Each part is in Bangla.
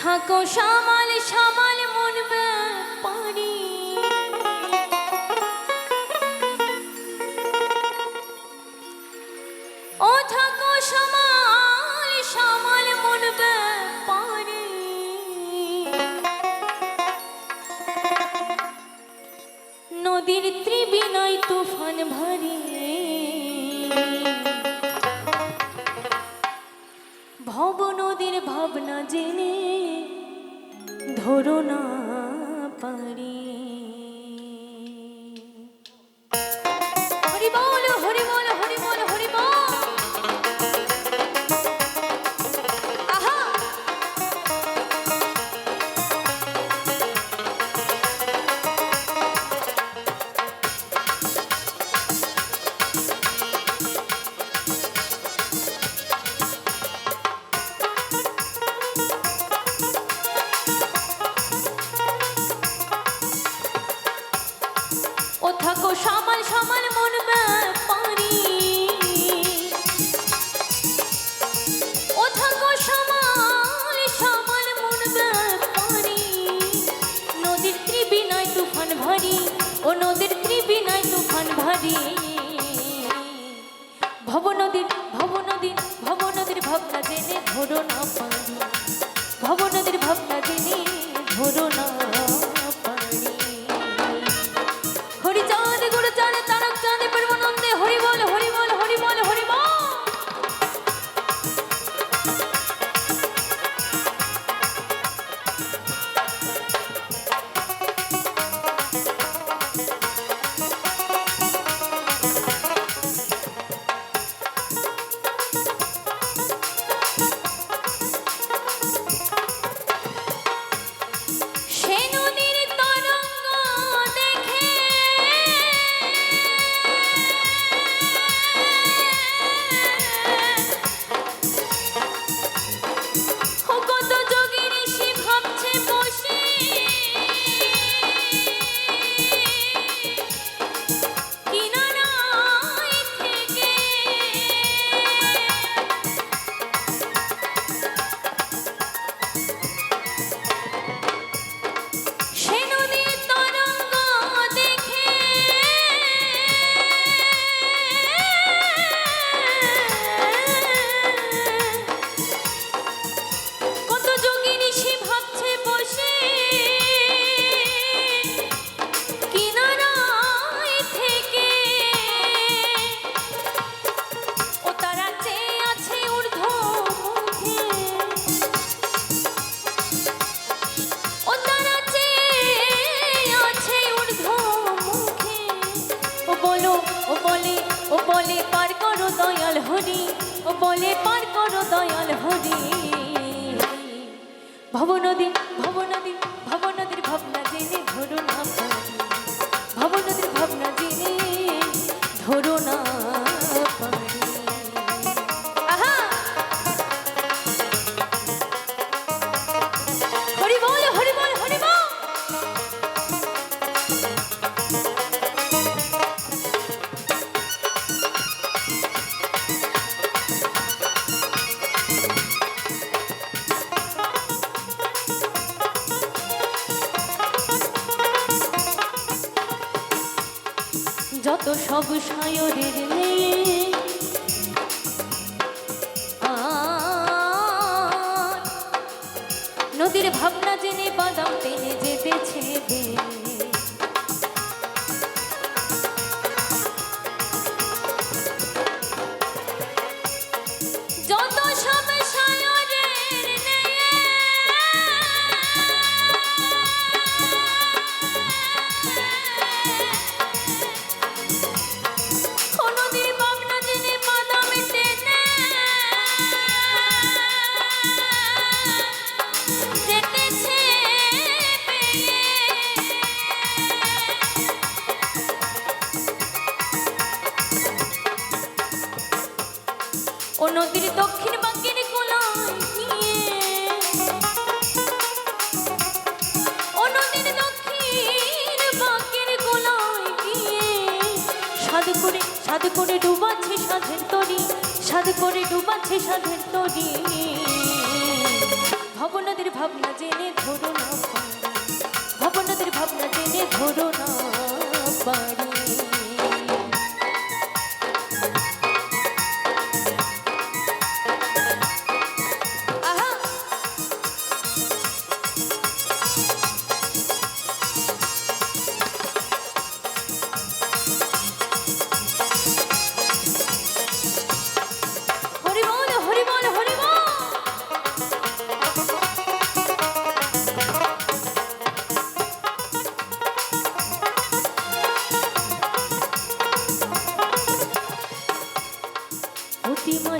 থাকো সামাল সামাল মন ব্যাপারি। ও থাকো সামাল সামাল মন ব্যাপারি। নদীর ত্রিবিনয় তুফান ভারী। ভব নদীর ভাবনা জেনে ধরো না পারি থাকো সামাল সামাল মন পারি ও থাকো সামাল সামাল মন পারি নদীর ত্রিবিনয় তুফান ভারী, ও নদীর ত্রিবিনয় তুফান ভারী। ভব নদীর ভব নদীর ভব নদীর ভাবনা জেনে ধরো না পারি সব সায়রের মেয়ে। সাধু করে, সাধ করে ডুবাচ্ছে সাধের তরি সাধ করে ডুবাচ্ছে সাধের তরি ভবনাদের ভাবনা জেনে ধরো না ভবনাদের ভাবনা জেনে ধরো না পারি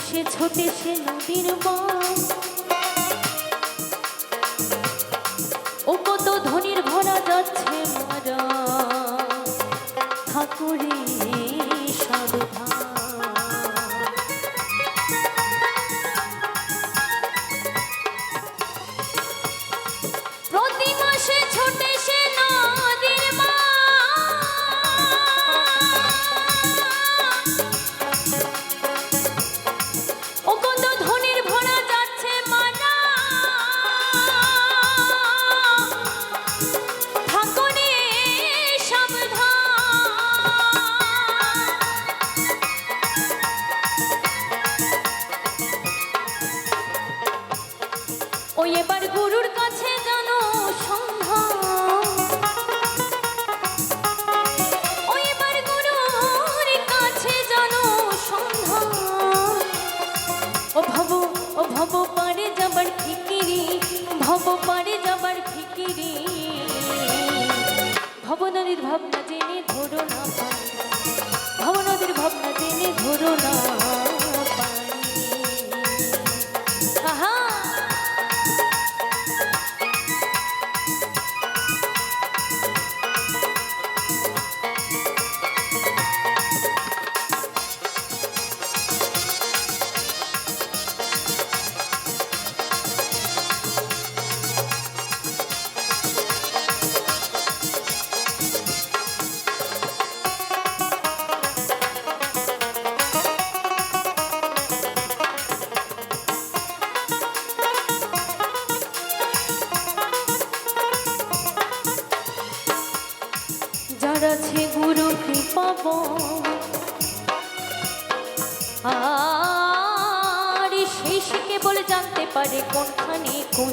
সে ছোটে সে নদীর মা ভবনদীর ভাবনা তিনি ধরো না। ভাবনদীর ভাবনা তিনি ধরো না। পারে কোনখানে কোন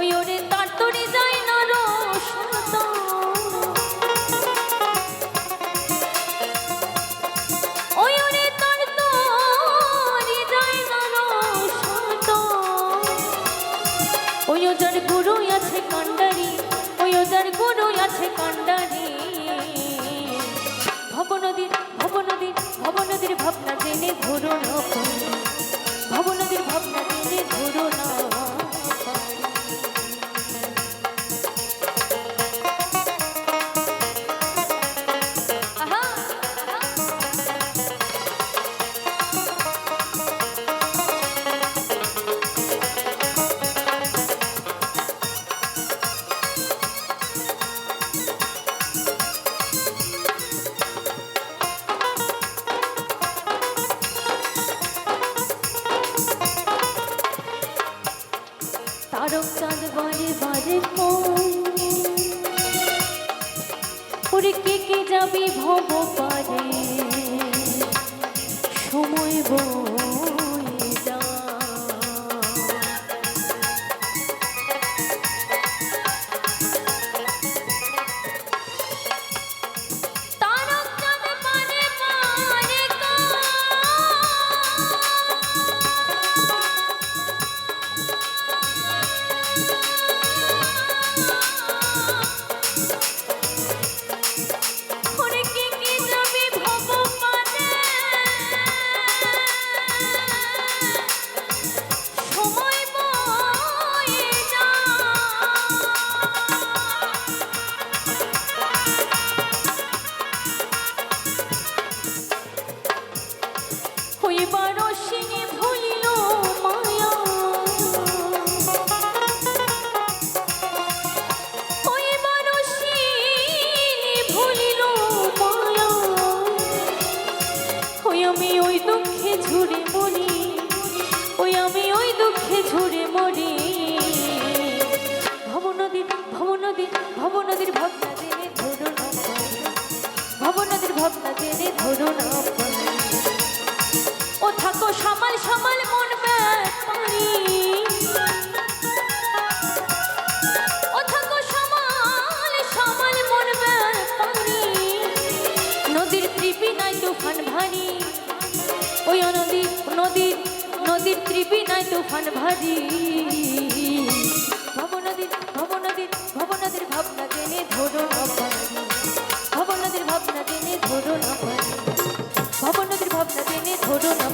およれた যাবে ভব পারে। সময় বল। আমি ওই দুঃখে ঝুড়ে মরি ওই আমি ওই দুঃখে ঝুড়ে মরি। ভবনদীর ভবনদীর ভবনদীর ভবনা জেনে ধরো না ভবনদীর ভবনা জেনে ধরো না ও থাকো সামাল সামাল যায় তুফান ভারী। ভব নদীর ভব নদীর ভব নদীর ভাবনা জেনে ধরো ভব নদীর ভাবনা জেনে ধরো না ভব নদীর ভাবনা জেনে ধরো না